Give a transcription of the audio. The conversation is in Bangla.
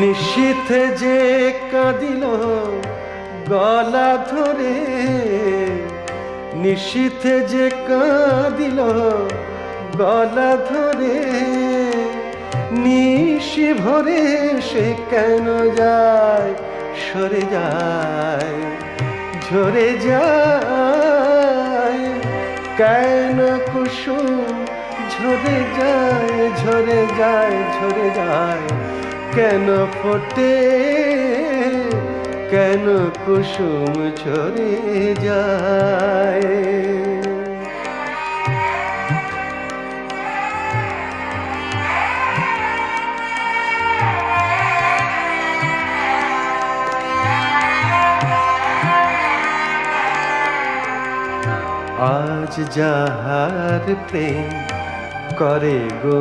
নিশীথে যে কাঁদিল গলা ধরে, নিশীথে যে কাঁদিল গলা ধরে, নিশি ভরে সে কেন যায়, সরে যায়, ঝরে যায়, কেন কুসুম ঝরে যায় ঝরে যায় ঝরে যায় কেন ফোটে? কেন কুসুম ঝরে যায়? আজ যাহার প্রেম করে গো